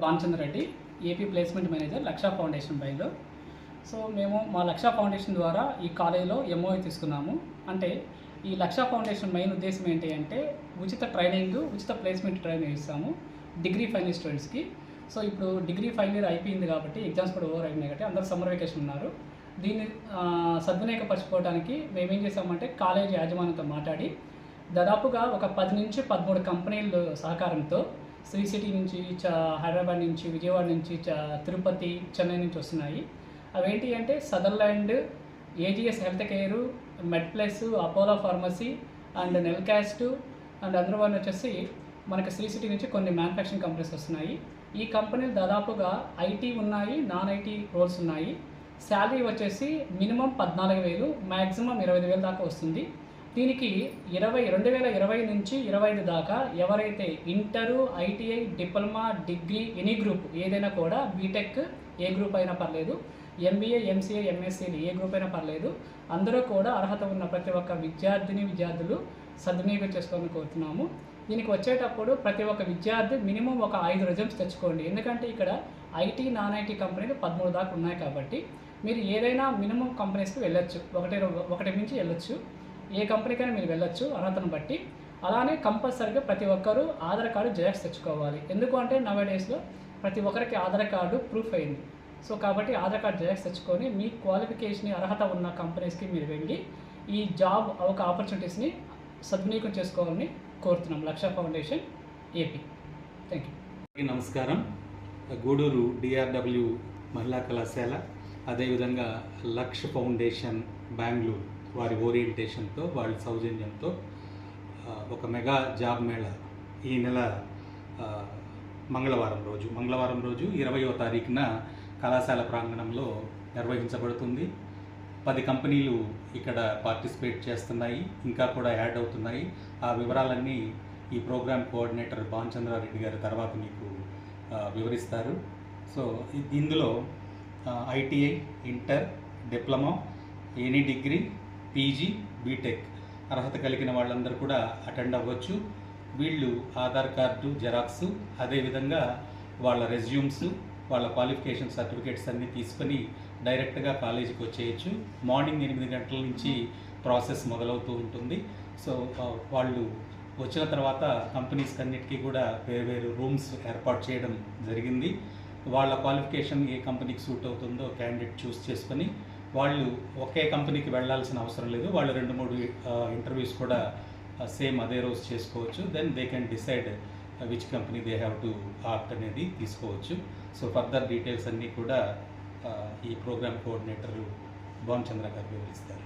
Bhanuchandra Reddy AP placement manager Laksha foundation బైలో so మేము మా లక్ష foundation ద్వారా ఈ కాలేజీలో ఎంఓఐ తీసుకున్నాము. అంటే ఈ లక్ష ఫౌండేషన్ మెయిన్ ఉద్దేశం ఏంటి అంటే ఉచిత ట్రైనింగ్ ఉచిత ప్లేస్మెంట్ ట్రైనింగ్ ఇస్తాము డిగ్రీ ఫైనల్ స్టూడెంట్స్కి. సో ఇప్పుడు డిగ్రీ ఫైనల్ ఇయర్ అయిపోయింది కాబట్టి ఎగ్జామ్స్ కూడా ఓవర్ అయినాయి కాబట్టి అందరూ సమ్మర్ వెకేషన్ ఉన్నారు. దీన్ని ఆ, సద్వినియోగపరచుకోవడానికి మేమేం చేసామంటే కాలేజ్ యాజమాన్యంతో మాట్లాడి దాదాపుగా ఒక పది నుంచి పదమూడు కంపెనీల సహకారంతో శ్రీ సిటీ నుంచి చ హైదరాబాద్ నుంచి విజయవాడ నుంచి చ తిరుపతి చెన్నై నుంచి వస్తున్నాయి. అవేంటి అంటే Sutherland AGS health care MedPlus Apollo pharmacy and Nelcast and అందరూ వచ్చేసి మనకి శ్రీ సిటీ నుంచి కొన్ని మ్యానుఫ్యాక్చరింగ్ కంపెనీస్ వస్తున్నాయి. ఈ కంపెనీలు దాదాపుగా ఐటీ ఉన్నాయి నాన్ ఐటీ రోల్స్ ఉన్నాయి. శాలరీ వచ్చేసి మినిమం పద్నాలుగు వేలు మ్యాక్సిమం ఇరవై వేలు దాకా వస్తుంది. దీనికి ఇరవై రెండు వేల ఇరవై నుంచి ఇరవై ఐదు దాకా ఎవరైతే inter ITI diploma degree any group ఏదైనా కూడా బీటెక్ ఏ గ్రూప్ అయినా పర్లేదు ఎంబీఏ ఎంసీఏ ఎంఎస్సీలు ఏ గ్రూప్ అయినా పర్లేదు అందరూ కూడా అర్హత ఉన్న ప్రతి ఒక్క విద్యార్థిని విద్యార్థులు సద్వినియోగం చేసుకోవాలని కోరుతున్నాము. దీనికి వచ్చేటప్పుడు ప్రతి ఒక్క విద్యార్థి మినిమం ఒక ఐదు రిజల్ట్స్ తెచ్చుకోండి. ఎందుకంటే ఇక్కడ ఐటీ నాన్ ఐటీ కంపెనీలు పదమూడు దాకా ఉన్నాయి కాబట్టి మీరు ఏదైనా మినిమం కంపెనీస్కి వెళ్ళొచ్చు. ఒకటి ఒకటి నుంచి వెళ్ళొచ్చు. ఏ కంపెనీకైనా మీరు వెళ్ళొచ్చు అర్హతను బట్టి. అలానే కంపల్సరీగా ప్రతి ఒక్కరూ ఆధార్ కార్డు జెరాక్స్ తెచ్చుకోవాలి. ఎందుకు అంటే నవ డేస్లో ప్రతి ఒక్కరికి ఆధార్ కార్డు ప్రూఫ్ అయింది. సో కాబట్టి ఆధార్ కార్డు జెరాక్స్ తెచ్చుకొని మీ క్వాలిఫికేషన్ అర్హత ఉన్న కంపెనీస్కి మీరు వెళ్ళి ఈ జాబ్ ఒక ఆపర్చునిటీస్ని సద్వినియోగం చేసుకోవాలని కోరుతున్నాం. Laksha foundation AP thank you నమస్కారం. గూడూరు డిఆర్డబ్ల్యూ మహిళా కళాశాల అదేవిధంగా లక్ష ఫౌండేషన్ బెంగళూరు. వారి ఓరియంటేషన్తో వాళ్ళ సౌజన్యంతో ఒక మెగా జాబ్ మేళా ఈ నెల మంగళవారం రోజు. మంగళవారం రోజు ఇరవయో తారీఖున కళాశాల ప్రాంగణంలో నిర్వహించబడుతుంది. పది కంపెనీలు ఇక్కడ పార్టిసిపేట్ చేస్తున్నాయి ఇంకా కూడా యాడ్ అవుతున్నాయి. ఆ వివరాలన్నీ ఈ ప్రోగ్రామ్ కోఆర్డినేటర్ భాన్చంద్రారెడ్డి గారి తర్వాత మీకు వివరిస్తారు. సో ఇందులో ITI inter diploma any degree PG BTech. అర్హత కలిగిన వాళ్ళందరూ కూడా అటెండ్ అవ్వచ్చు. వీళ్ళు ఆధార్ కార్డు జెరాక్స్ అదేవిధంగా వాళ్ళ రెజ్యూమ్స్ వాళ్ళ క్వాలిఫికేషన్ సర్టిఫికేట్స్ అన్నీ తీసుకొని డైరెక్ట్గా కాలేజీకి వచ్చేయచ్చు. మార్నింగ్ ఎనిమిది గంటల నుంచి ప్రాసెస్ మొదలవుతూ ఉంటుంది. సో వాళ్ళు వచ్చిన తర్వాత కంపెనీస్ అన్నిటికీ కూడా వేరు వేరు రూమ్స్ ఏర్పాటు చేయడం జరిగింది. వాళ్ళ క్వాలిఫికేషన్ ఏ కంపెనీకి సూట్ అవుతుందో క్యాండిడేట్ చూస్ చేసుకొని వాళ్ళు ఒకే కంపెనీకి వెళ్ళాల్సిన అవసరం లేదు. వాళ్ళు రెండు మూడు ఇంటర్వ్యూస్ కూడా సేమ్ అదే రోజు చేసుకోవచ్చు. Then they can decide which company they have to opt అనేది తీసుకోవచ్చు. సో ఫర్దర్ డీటెయిల్స్ అన్నీ కూడా ఈ ప్రోగ్రామ్ కోఆర్డినేటర్ భామచంద్ర గారు వివరిస్తారు.